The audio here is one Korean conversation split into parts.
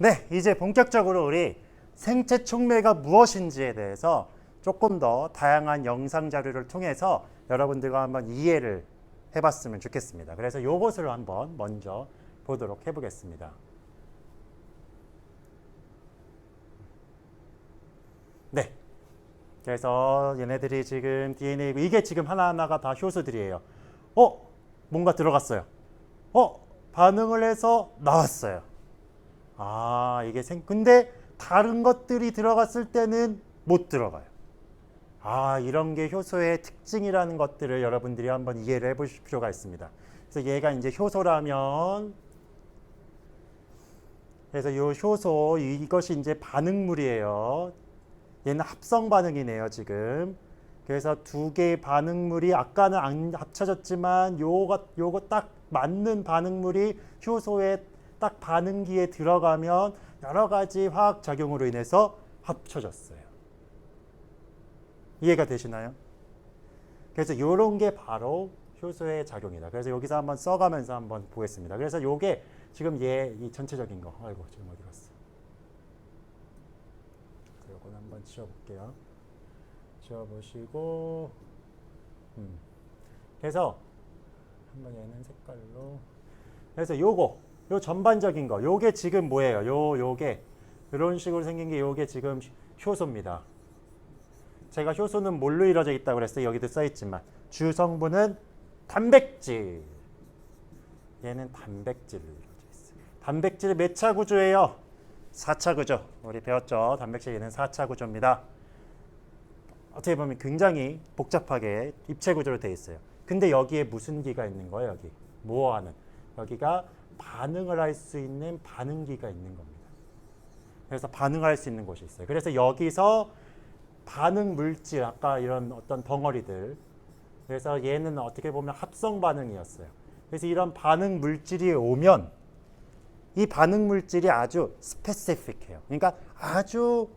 네, 이제 본격적으로 우리 생체 촉매가 무엇인지에 대해서 조금 더 다양한 영상 자료를 통해서 여러분들과 한번 이해를 해봤으면 좋겠습니다. 그래서 이것을 한번 먼저 보도록 해보겠습니다. 네. 그래서 얘네들이 지금 DNA 이게 지금 하나하나가 다 효소들이에요. 어? 뭔가 들어갔어요. 어? 반응을 해서 나왔어요. 아, 이게 생 근데 다른 것들이 들어갔을 때는 못 들어가요. 아, 이런 게 효소의 특징이라는 것들을 여러분들이 한번 이해를 해 보실 필요가 있습니다. 그래서 얘가 이제 효소라면 그래서 요 효소 이것이 이제 반응물이에요. 얘는 합성 반응이네요, 지금. 그래서 두 개의 반응물이 아까는 안 합쳐졌지만 요거 요거 딱 맞는 반응물이 효소의 딱 반응기에 들어가면 여러 가지 화학 작용으로 인해서 합쳐졌어요. 이해가 되시나요? 그래서 요런 게 바로 효소의 작용이다. 그래서 여기서 한번 써가면서 한번 보겠습니다. 그래서 요게 지금 얘 이 전체적인 거. 아이고 지금 어디 갔어? 요건 한번 지워볼게요. 지워보시고, 음. 그래서 한번 얘는 색깔로. 그래서 요거, 요 전반적인 거, 요게 지금 뭐예요? 요 요게 이런 식으로 생긴 게 요게 지금 효소입니다. 제가 효소는 뭘로 이루어져 있다고 그랬어요? 여기도 써 있지만 주 성분은 단백질. 얘는 단백질로 이루어져 있어요. 단백질 몇차 구조예요? 4차 구조. 우리 배웠죠? 단백질 얘는 4차 구조입니다. 어떻게 보면 굉장히 복잡하게 입체 구조로 되어 있어요. 근데 여기에 무슨 기가 있는 거예요? 여기 뭐 하는? 여기가 반응을 할 수 있는 반응기가 있는 겁니다. 그래서 반응할 수 있는 곳이 있어요. 그래서 여기서 반응 물질 아까 이런 어떤 덩어리들 그래서 얘는 어떻게 보면 합성 반응이었어요. 그래서 이런 반응 물질이 오면 이 반응 물질이 아주 스페시픽해요. 그러니까 아주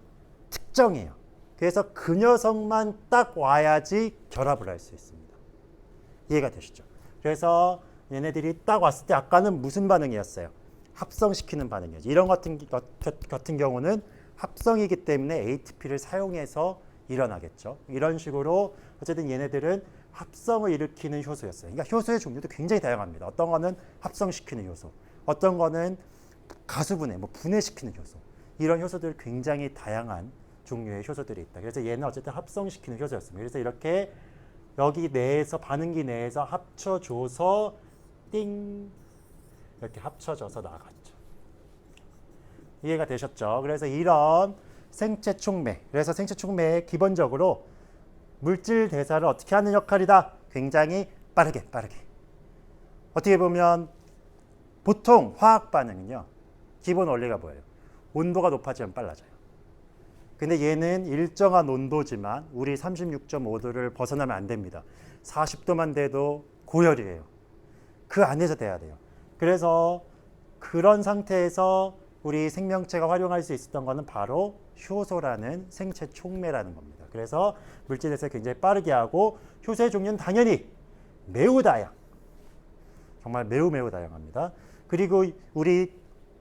특정해요. 그래서 그 녀석만 딱 와야지 결합을 할 수 있습니다. 이해가 되시죠? 그래서 얘네들이 딱 왔을 때 아까는 무슨 반응이었어요? 합성시키는 반응이었죠. 이런 같은, 같은 경우는 합성이기 때문에 ATP를 사용해서 일어나겠죠. 이런 식으로 어쨌든 얘네들은 합성을 일으키는 효소였어요. 그러니까 효소의 종류도 굉장히 다양합니다. 어떤 거는 합성시키는 효소, 어떤 거는 가수분해, 뭐 분해시키는 효소. 이런 효소들 굉장히 다양한 종류의 효소들이 있다. 그래서 얘는 어쨌든 합성시키는 효소였습니다. 그래서 이렇게 여기 내에서 반응기 내에서 합쳐줘서 띵 이렇게 합쳐져서 나갔죠. 이해가 되셨죠? 그래서 이런 생체 촉매, 그래서 생체 촉매의 기본적으로 물질 대사를 어떻게 하는 역할이다. 굉장히 빠르게 빠르게. 어떻게 보면 보통 화학 반응은요. 기본 원리가 뭐예요? 온도가 높아지면 빨라져요. 근데 얘는 일정한 온도지만 우리 36.5도를 벗어나면 안 됩니다. 40도만 돼도 고열이에요. 그 안에서 돼야 돼요. 그래서 그런 상태에서 우리 생명체가 활용할 수 있었던 거는 바로 효소라는 생체 촉매라는 겁니다. 그래서 물질에서 굉장히 빠르게 하고 효소의 종류는 당연히 매우 다양. 정말 매우 매우 다양합니다. 그리고 우리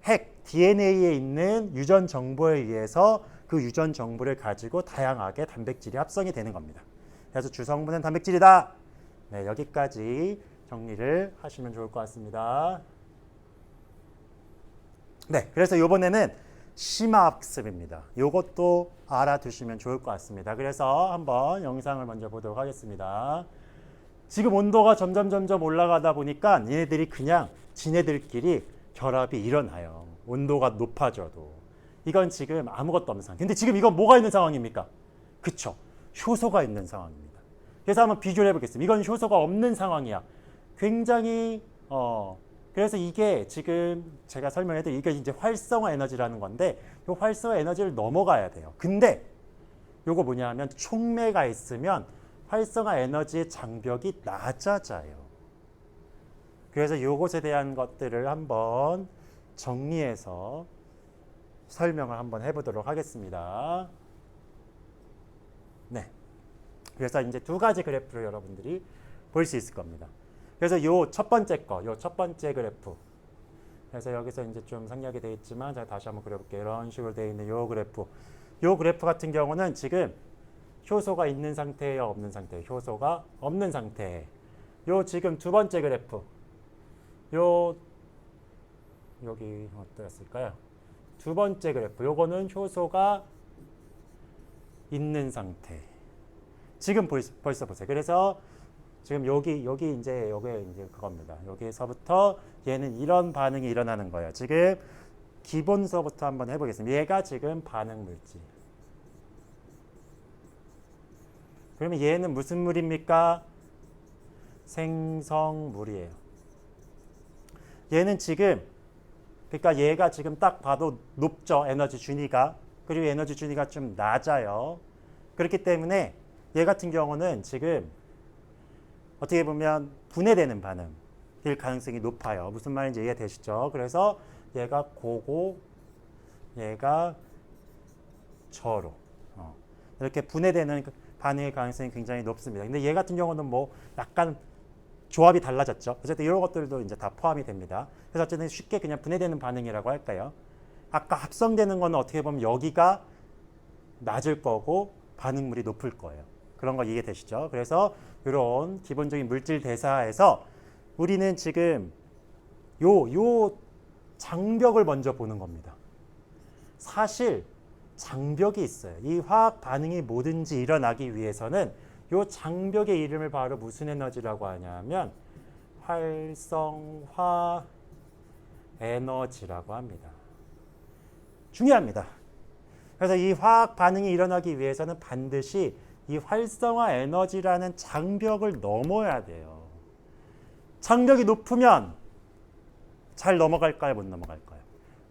핵 DNA에 있는 유전 정보에 의해서 그 유전 정보를 가지고 다양하게 단백질이 합성이 되는 겁니다. 그래서 주성분은 단백질이다. 네, 여기까지 정리를 하시면 좋을 것 같습니다. 네, 그래서 이번에는 심화 학습입니다. 이것도 알아두시면 좋을 것 같습니다. 그래서 한번 영상을 먼저 보도록 하겠습니다. 지금 온도가 점점 점점 올라가다 보니까 얘네들이 그냥 지네들끼리 결합이 일어나요. 온도가 높아져도. 이건 지금 아무것도 없는 상황. 근데 지금 이건 뭐가 있는 상황입니까? 그쵸. 효소가 있는 상황입니다. 그래서 한번 비교를 해보겠습니다. 이건 효소가 없는 상황이야. 굉장히 어 그래서 이게 지금 제가 설명해드린 이게 이제 활성화 에너지라는 건데 이 활성화 에너지를 넘어가야 돼요. 근데 요거 뭐냐면 촉매가 있으면 활성화 에너지의 장벽이 낮아져요. 그래서 요것에 대한 것들을 한번 정리해서 설명을 한번 해보도록 하겠습니다. 네. 그래서 이제 두 가지 그래프를 여러분들이 볼 수 있을 겁니다. 그래서 요 첫 번째 거, 요 첫 번째 그래프. 그래서 여기서 이제 좀 생략이 되어 있지만 제가 다시 한번 그려볼게요. 이런 식으로 되어 있는 요 그래프. 요 그래프 같은 경우는 지금 효소가 있는 상태예요, 없는 상태예요. 효소가 없는 상태. 요 지금 두 번째 그래프. 요 여기 어떠했을까요? 두 번째 그래프. 요거는 효소가 있는 상태. 지금 벌써, 벌써 보세요. 그래서 지금 여기 여기 이제 여기 이제 그겁니다. 여기서부터 얘는 이런 반응이 일어나는 거예요. 지금 기본서부터 한번 해보겠습니다. 얘가 지금 반응 물질. 그러면 얘는 무슨 물입니까? 생성물이에요. 얘는 지금 그러니까 얘가 지금 딱 봐도 높죠 에너지 준위가 그리고 에너지 준위가 좀 낮아요. 그렇기 때문에 얘 같은 경우는 지금 어떻게 보면 분해되는 반응일 가능성이 높아요. 무슨 말인지 이해 되시죠? 그래서 얘가 고고, 얘가 저로 어. 이렇게 분해되는 반응의 가능성이 굉장히 높습니다. 근데 얘 같은 경우는 뭐 약간 조합이 달라졌죠. 어쨌든 이런 것들도 이제 다 포함이 됩니다. 그래서 어쨌든 쉽게 그냥 분해되는 반응이라고 할까요? 아까 합성되는 거는 어떻게 보면 여기가 낮을 거고 반응물이 높을 거예요. 그런 거 이해되시죠? 그래서 이런 기본적인 물질 대사에서 우리는 지금 요, 요 장벽을 먼저 보는 겁니다. 사실 장벽이 있어요. 이 화학 반응이 뭐든지 일어나기 위해서는 요 장벽의 이름을 바로 무슨 에너지라고 하냐면 활성화 에너지라고 합니다. 중요합니다. 그래서 이 화학 반응이 일어나기 위해서는 반드시 이 활성화 에너지라는 장벽을 넘어야 돼요. 장벽이 높으면 잘 넘어갈까요? 못 넘어갈까요?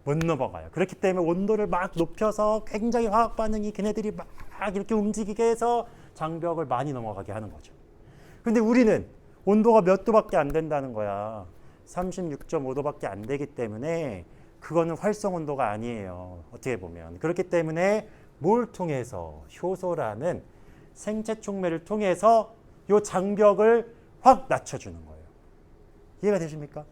못 넘어가요. 그렇기 때문에 온도를 막 높여서 굉장히 화학 반응이 걔네들이 막 이렇게 움직이게 해서 장벽을 많이 넘어가게 하는 거죠. 근데 우리는 온도가 몇 도밖에 안 된다는 거야. 36.5도밖에 안 되기 때문에 그거는 활성 온도가 아니에요. 어떻게 보면. 그렇기 때문에 뭘 통해서 효소라는 생체 촉매를 통해서 요 장벽을 확 낮춰주는 거예요. 이해가 되십니까?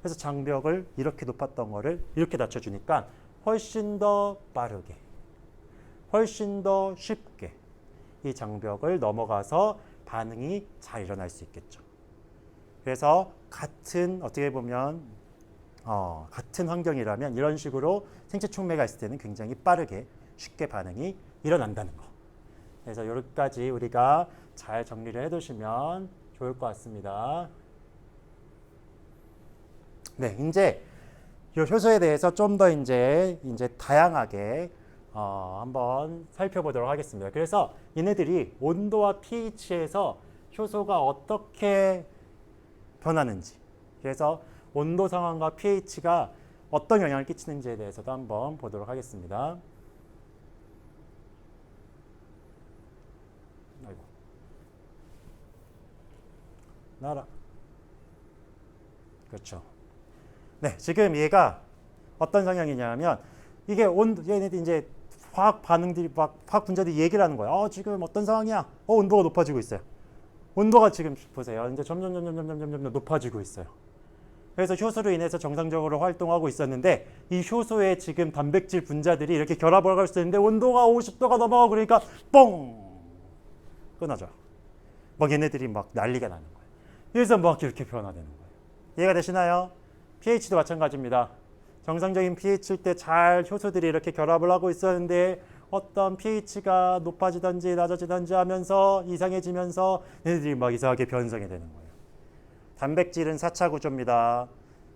그래서 장벽을 이렇게 높았던 거를 이렇게 낮춰주니까 훨씬 더 빠르게, 훨씬 더 쉽게 이 장벽을 넘어가서 반응이 잘 일어날 수 있겠죠. 그래서 같은 어떻게 보면 어, 같은 환경이라면 이런 식으로 생체 촉매가 있을 때는 굉장히 빠르게 쉽게 반응이 일어난다는 거. 그래서 여기까지 우리가 잘 정리를 해두시면 좋을 것 같습니다. 네, 이제 이 효소에 대해서 좀 더 이제 이제 다양하게 어, 한번 살펴보도록 하겠습니다. 그래서 얘네들이 온도와 pH에서 효소가 어떻게 변하는지, 그래서 온도 상황과 pH가 어떤 영향을 끼치는지에 대해서도 한번 보도록 하겠습니다. 아이고. 나라. 그렇죠. 네, 지금 얘가 어떤 성향이냐면 이게 온 얘네들 이제 화학 반응들이 막 화학 분자들이 얘기를 하는 거야. 어, 지금 어떤 상황이야? 어, 온도가 높아지고 있어요. 온도가 지금 보세요. 이제 점점 점점 점점 점점 높아지고 있어요. 그래서 효소로 인해서 정상적으로 활동하고 있었는데 이 효소에 지금 단백질 분자들이 이렇게 결합을 할수 있는데 온도가 50도가 넘어가고 그러니까 뻥 끊어져. 막 얘네들이 막 난리가 나는 거 그래서 막 이렇게 변화되는 거예요. 이해가 되시나요? pH도 마찬가지입니다. 정상적인 pH일 때 잘 효소들이 이렇게 결합을 하고 있었는데 어떤 pH가 높아지든지 낮아지든지 하면서 이상해지면서 얘네들이 막 이상하게 변성이 되는 거예요. 단백질은 4차 구조입니다.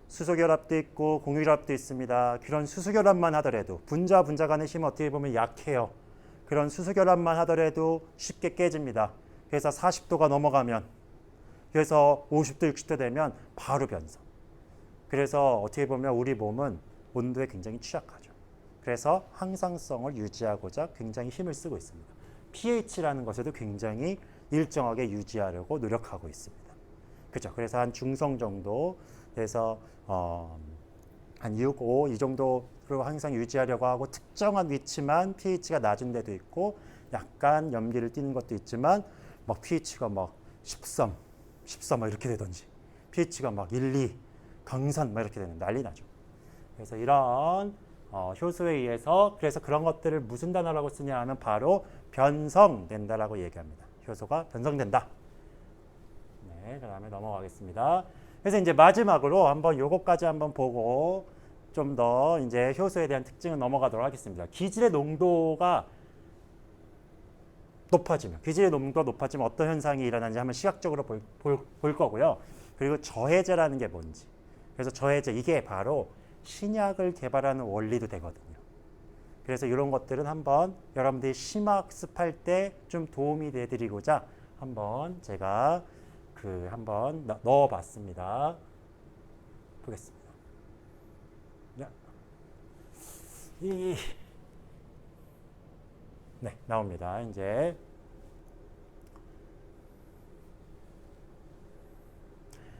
수소결합도 있고 공유결합도 있습니다. 그런 수소결합만 하더라도 분자 분자 간의 힘은 어떻게 보면 약해요. 그런 수소결합만 하더라도 쉽게 깨집니다. 그래서 40도가 넘어가면 그래서 50도 60도 되면 바로 변성. 그래서 어떻게 보면 우리 몸은 온도에 굉장히 취약하죠. 그래서 항상성을 유지하고자 굉장히 힘을 쓰고 있습니다. pH라는 것에도 굉장히 일정하게 유지하려고 노력하고 있습니다. 그죠? 그래서 한 중성 정도 그래서 어, 한 6, 5 이 정도로 항상 유지하려고 하고 특정한 위치만 pH가 낮은 데도 있고 약간 염기를 띠는 것도 있지만 막 pH가 막 13, 14 막 이렇게 되던지 pH가 막 1, 2 강산 막 이렇게 되는 난리 나죠. 그래서 이런 어, 효소에 의해서 그래서 그런 것들을 무슨 단어라고 쓰냐 하면 바로 변성된다라고 얘기합니다. 효소가 변성된다. 네, 그 다음에 넘어가겠습니다. 그래서 이제 마지막으로 한번 요거까지 한번 보고 좀 더 이제 효소에 대한 특징을 넘어가도록 하겠습니다. 기질의 농도가 높아지면 기질의 농도가 높아지면 어떤 현상이 일어나는지 한번 시각적으로 볼, 볼, 볼 거고요. 그리고 저해제라는 게 뭔지. 그래서 저해제 이게 바로 신약을 개발하는 원리도 되거든요. 그래서 이런 것들은 한번 여러분들이 심학습할 때 좀 도움이 되드리고자 한번 제가 그 한번 넣- 넣어봤습니다. 보겠습니다. 야. 이 네, 나옵니다. 이제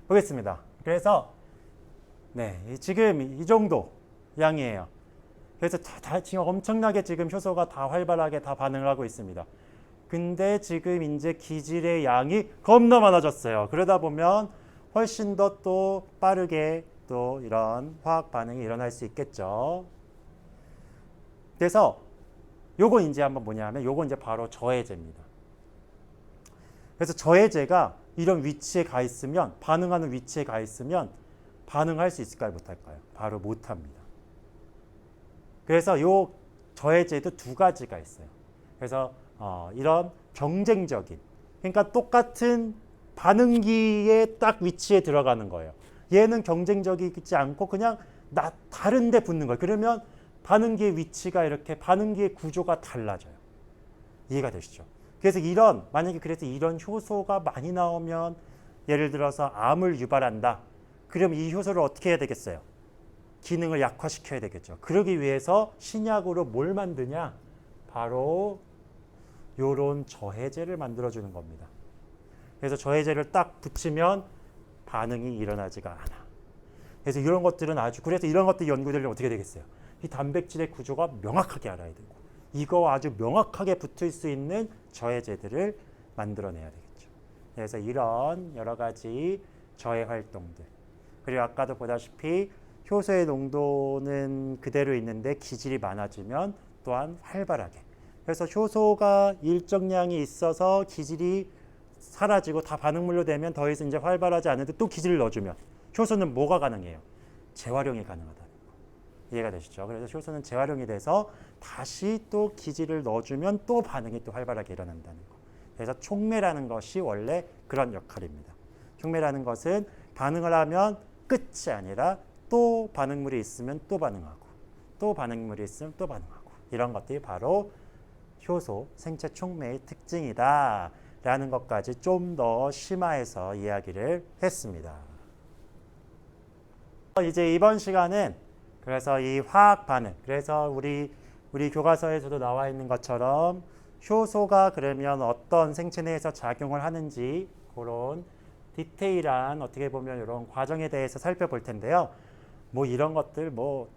보겠습니다. 그래서 네, 이- 지금 이 정도 양이에요. 그래서 다, 다 지금 엄청나게 지금 효소가 다 활발하게 다 반응을 하고 있습니다. 근데 지금 이제 기질의 양이 겁나 많아졌어요. 그러다 보면 훨씬 더 또 빠르게 또 이런 화학 반응이 일어날 수 있겠죠. 그래서 요거 이제 한번 뭐냐면 요거 이제 바로 저해제입니다. 그래서 저해제가 이런 위치에 가 있으면 반응하는 위치에 가 있으면 반응할 수 있을까요? 못할까요? 바로 못합니다. 그래서 요 저해제도 두 가지가 있어요. 그래서 어, 이런 경쟁적인 그러니까 똑같은 반응기에 딱 위치에 들어가는 거예요. 얘는 경쟁적이지 않고 그냥 나 다른데 붙는 거예요. 그러면 반응기의 위치가 이렇게 반응기의 구조가 달라져요. 이해가 되시죠? 그래서 이런 만약에 그래서 이런 효소가 많이 나오면 예를 들어서 암을 유발한다. 그럼 이 효소를 어떻게 해야 되겠어요? 기능을 약화시켜야 되겠죠. 그러기 위해서 신약으로 뭘 만드냐? 바로 요런 저해제를 만들어 주는 겁니다. 그래서 저해제를 딱 붙이면 반응이 일어나지가 않아. 그래서 이런 것들은 아주 그래서 이런 것들 연구되려면 어떻게 되겠어요? 이 단백질의 구조가 명확하게 알아야 되고 이거 아주 명확하게 붙을 수 있는 저해제들을 만들어내야 되겠죠. 그래서 이런 여러 가지 저해 활동들 그리고 아까도 보다시피 효소의 농도는 그대로 있는데 기질이 많아지면 또한 활발하게 그래서 효소가 일정량이 있어서 기질이 사라지고 다 반응물로 되면 더 이상 이제 활발하지 않은데 또 기질을 넣어주면 효소는 뭐가 가능해요? 재활용이 가능하다는 거. 이해가 되시죠? 그래서 효소는 재활용이 돼서 다시 또 기질을 넣어주면 또 반응이 또 활발하게 일어난다는 거. 그래서 촉매라는 것이 원래 그런 역할입니다. 촉매라는 것은 반응을 하면 끝이 아니라 또 반응물이 있으면 또 반응하고 또 반응물이 있으면 또 반응하고 이런 것들이 바로 효소 생체 촉매의 특징이다. 라는 것까지 좀 더 심화해서 이야기를 했습니다. 이제 이번 시간은 그래서 이 화학 반응, 그래서 우리 우리 교과서에서도 나와 있는 것처럼 효소가 그러면 어떤 생체 내에서 작용을 하는지 그런 디테일한 어떻게 보면 이런 과정에 대해서 살펴볼 텐데요. 뭐 이런 것들 뭐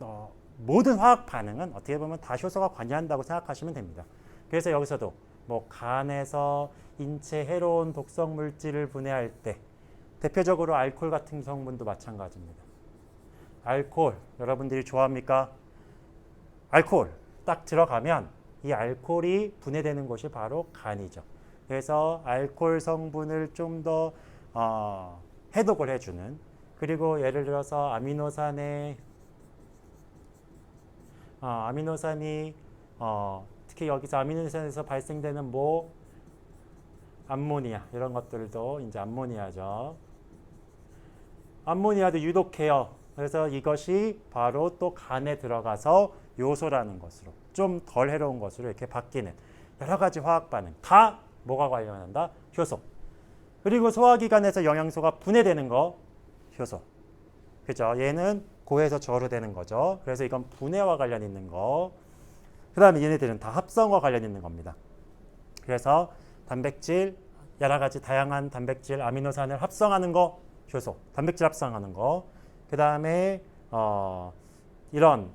어, 모든 화학 반응은 어떻게 보면 다 효소가 관여한다고 생각하시면 됩니다. 그래서 여기서도 뭐 간에서 인체 해로운 독성 물질을 분해할 때 대표적으로 알코올 같은 성분도 마찬가지입니다. 알코올 여러분들이 좋아합니까? 알코올 딱 들어가면 이 알코올이 분해되는 곳이 바로 간이죠. 그래서 알코올 성분을 좀더 어, 해독을 해주는 그리고 예를 들어서 아미노산의 어, 아미노산이 어, 특히 여기서 아미노산에서 발생되는 뭐 암모니아 이런 것들도 이제 암모니아죠. 암모니아도 유독해요. 그래서 이것이 바로 또 간에 들어가서 요소라는 것으로 좀 덜 해로운 것으로 이렇게 바뀌는 여러 가지 화학 반응 다 뭐가 관련한다? 효소. 그리고 소화기관에서 영양소가 분해되는 거 효소. 그죠? 얘는 고에서 저로 되는 거죠. 그래서 이건 분해와 관련 있는 거. 그 다음에 얘네들은 다 합성과 관련 있는 겁니다. 그래서 단백질, 여러 가지 다양한 단백질, 아미노산을 합성하는 거, 효소, 단백질 합성하는 거. 그 다음에 어, 이런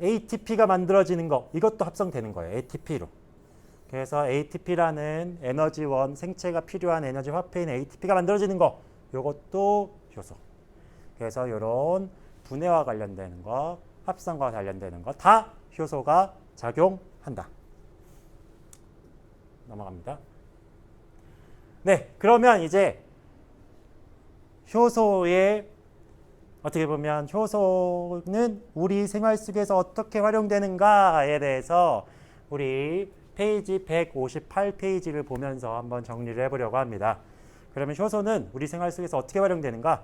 ATP가 만들어지는 거, 이것도 합성되는 거예요. ATP로. 그래서 ATP라는 에너지원, 생체가 필요한 에너지 화폐인 ATP가 만들어지는 거, 이것도 효소. 그래서 이런 분해와 관련되는 거, 합성과 관련되는 거 다 효소가 작용한다. 넘어갑니다. 네, 그러면 이제 효소의 어떻게 보면 효소는 우리 생활 속에서 어떻게 활용되는가에 대해서 우리 페이지 158페이지를 보면서 한번 정리를 해보려고 합니다. 그러면 효소는 우리 생활 속에서 어떻게 활용되는가?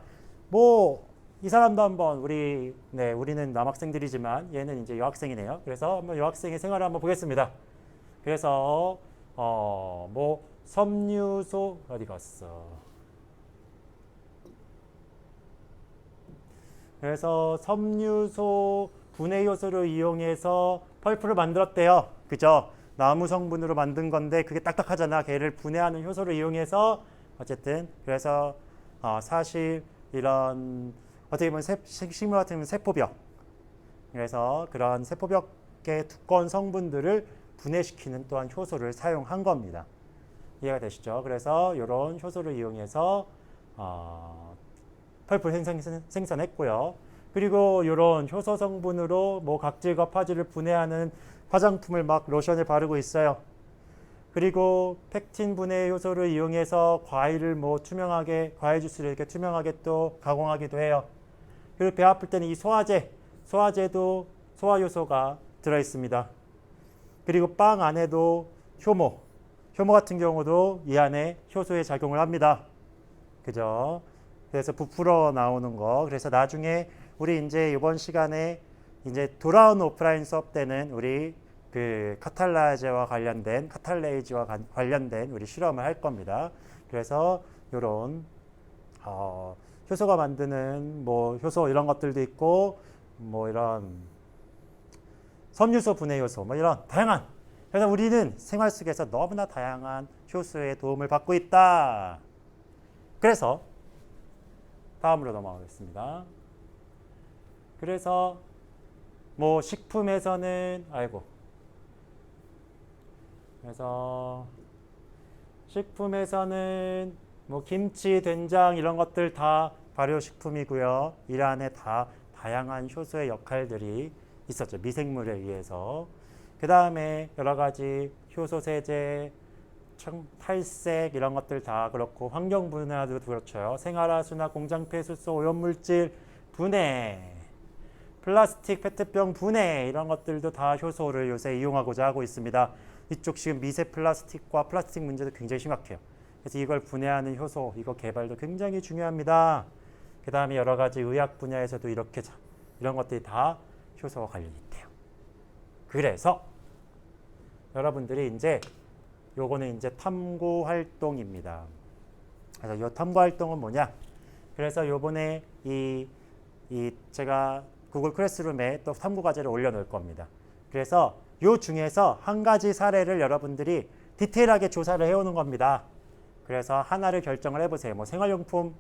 뭐 이 사람도 한번 우리 네 우리는 남학생들이지만 얘는 이제 여학생이네요. 그래서 한번 여학생의 생활을 한번 보겠습니다. 그래서 어 뭐 섬유소 어디 갔어? 그래서 섬유소 분해 요소를 이용해서 펄프를 만들었대요. 그죠? 나무 성분으로 만든 건데 그게 딱딱하잖아. 걔를 분해하는 효소를 이용해서 어쨌든 그래서 어, 사실 이런 어떻게 보면 세, 식물 같은 세포벽 그래서 그런 세포벽의 두꺼운 성분들을 분해시키는 또한 효소를 사용한 겁니다. 이해가 되시죠? 그래서 이런 효소를 이용해서 어, 펄프를 생성, 생성했고요. 그리고 이런 효소 성분으로 뭐 각질과 파질을 분해하는 화장품을 막 로션에 바르고 있어요. 그리고 펙틴 분해 효소를 이용해서 과일을 뭐 투명하게 과일 주스를 이렇게 투명하게 또 가공하기도 해요. 그리고 배 아플 때는 이 소화제, 소화제도 소화 요소가 들어 있습니다. 그리고 빵 안에도 효모, 효모 같은 경우도 이 안에 효소에 작용을 합니다. 그죠? 그래서 부풀어 나오는 거. 그래서 나중에 우리 이제 이번 시간에 이제 돌아온 오프라인 수업 때는 우리 그 카탈라제와 관련된 카탈레이즈와 관- 관련된 우리 실험을 할 겁니다. 그래서 이런 어, 효소가 만드는 뭐 효소 이런 것들도 있고 뭐 이런 섬유소 분해 효소 뭐 이런 다양한 그래서 우리는 생활 속에서 너무나 다양한 효소의 도움을 받고 있다. 그래서 다음으로 넘어가겠습니다. 그래서 뭐 식품에서는 아이고 그래서 식품에서는 뭐 김치, 된장 이런 것들 다 발효식품이고요. 이 안에 다 다양한 효소의 역할들이 있었죠. 미생물에 의해서. 그 다음에 여러 가지 효소 세제, 청- 탈색 이런 것들 다 그렇고 환경 분해도 그렇죠. 생활하수나 공장 폐수소 오염물질 분해, 플라스틱 페트병 분해 이런 것들도 다 효소를 요새 이용하고자 하고 있습니다. 이쪽 지금 미세 플라스틱과 플라스틱 문제도 굉장히 심각해요. 그래서 이걸 분해하는 효소 이거 개발도 굉장히 중요합니다. 그 다음에 여러 가지 의학 분야에서도 이렇게 자- 이런 것들이 다 효소와 관련이 있대요. 그래서 여러분들이 이제 요거는 이제 탐구 활동입니다. 그래서 요 탐구 활동은 뭐냐? 그래서 요번에 이, 이 제가 구글 클래스룸에 또 탐구 과제를 올려놓을 겁니다. 그래서 요 중에서 한 가지 사례를 여러분들이 디테일하게 조사를 해오는 겁니다. 그래서 하나를 결정을 해보세요. 뭐 생활용품,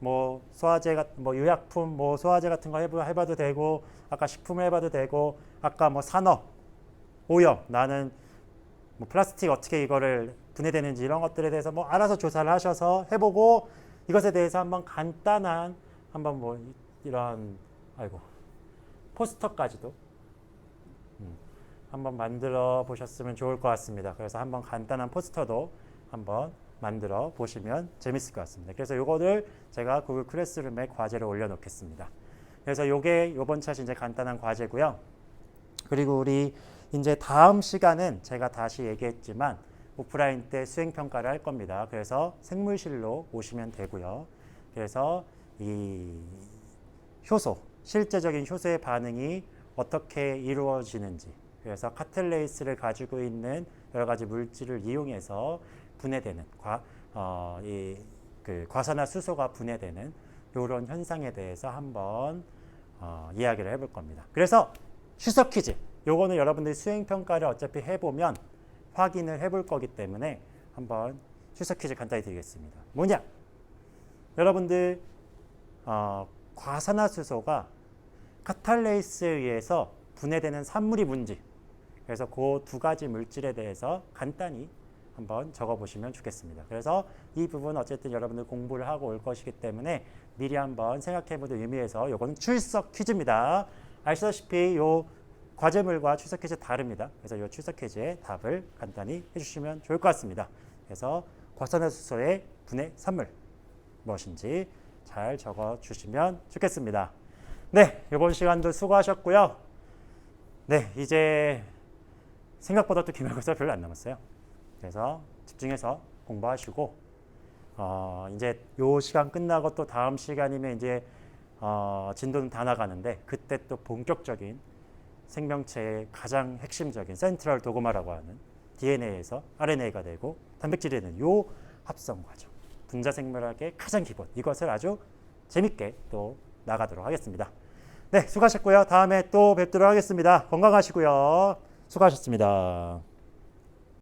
뭐 소화제 같은, 뭐 의약품, 뭐 소화제 같은 거 해봐, 해봐도 되고, 아까 식품을 해봐도 되고, 아까 뭐 산업, 오염, 나는 뭐 플라스틱 어떻게 이거를 분해되는지 이런 것들에 대해서 뭐 알아서 조사를 하셔서 해보고 이것에 대해서 한번 간단한 한번 뭐 이- 이런 아이고 포스터까지도 음, 한번 만들어 보셨으면 좋을 것 같습니다. 그래서 한번 간단한 포스터도 한번 만들어 보시면 재밌을 것 같습니다. 그래서 요거를 제가 구글 클래스룸에 과제로 올려놓겠습니다. 그래서 요게 요번 차시 이제 간단한 과제고요. 그리고 우리 이제 다음 시간은 제가 다시 얘기했지만 오프라인 때 수행 평가를 할 겁니다. 그래서 생물실로 오시면 되고요. 그래서 이 효소, 실제적인 효소의 반응이 어떻게 이루어지는지, 그래서 카틀레이스를 가지고 있는 여러 가지 물질을 이용해서 분해되는 과, 어, 이, 그 과산화 수소가 분해되는 이런 현상에 대해서 한번 어, 이야기를 해볼 겁니다. 그래서 추석 퀴즈, 요거는 여러분들이 수행 평가를 어차피 해보면 확인을 해볼 거기 때문에 한번 추석 퀴즈 간단히 드리겠습니다. 뭐냐? 여러분들 어, 과산화수소가 카탈레이스에 의해서 분해되는 산물이 뭔지 그래서 그 두 가지 물질에 대해서 간단히 한번 적어보시면 좋겠습니다. 그래서 이 부분 어쨌든 여러분들 공부를 하고 올 것이기 때문에 미리 한번 생각해보는 의미에서 요거는 출석 퀴즈입니다. 아시다시피 요 과제물과 출석 퀴즈 다릅니다. 그래서 요 출석 퀴즈의 답을 간단히 해주시면 좋을 것 같습니다. 그래서 과산화수소의 분해 산물 무엇인지 잘 적어주시면 좋겠습니다. 네, 이번 시간도 수고하셨고요. 네, 이제 생각보다 또 기말고사 별로 안 남았어요. 그래서 집중해서 공부하시고 어, 이제 요 시간 끝나고 또 다음 시간이면 이제 어, 진도는 다 나가는데 그때 또 본격적인 생명체의 가장 핵심적인 센트럴 도그마라고 하는 DNA에서 RNA가 되고 단백질이 되는 요 합성 과정 분자 생물학의 가장 기본 이것을 아주 재밌게 또 나가도록 하겠습니다. 네, 수고하셨고요. 다음에 또 뵙도록 하겠습니다. 건강하시고요. 수고하셨습니다.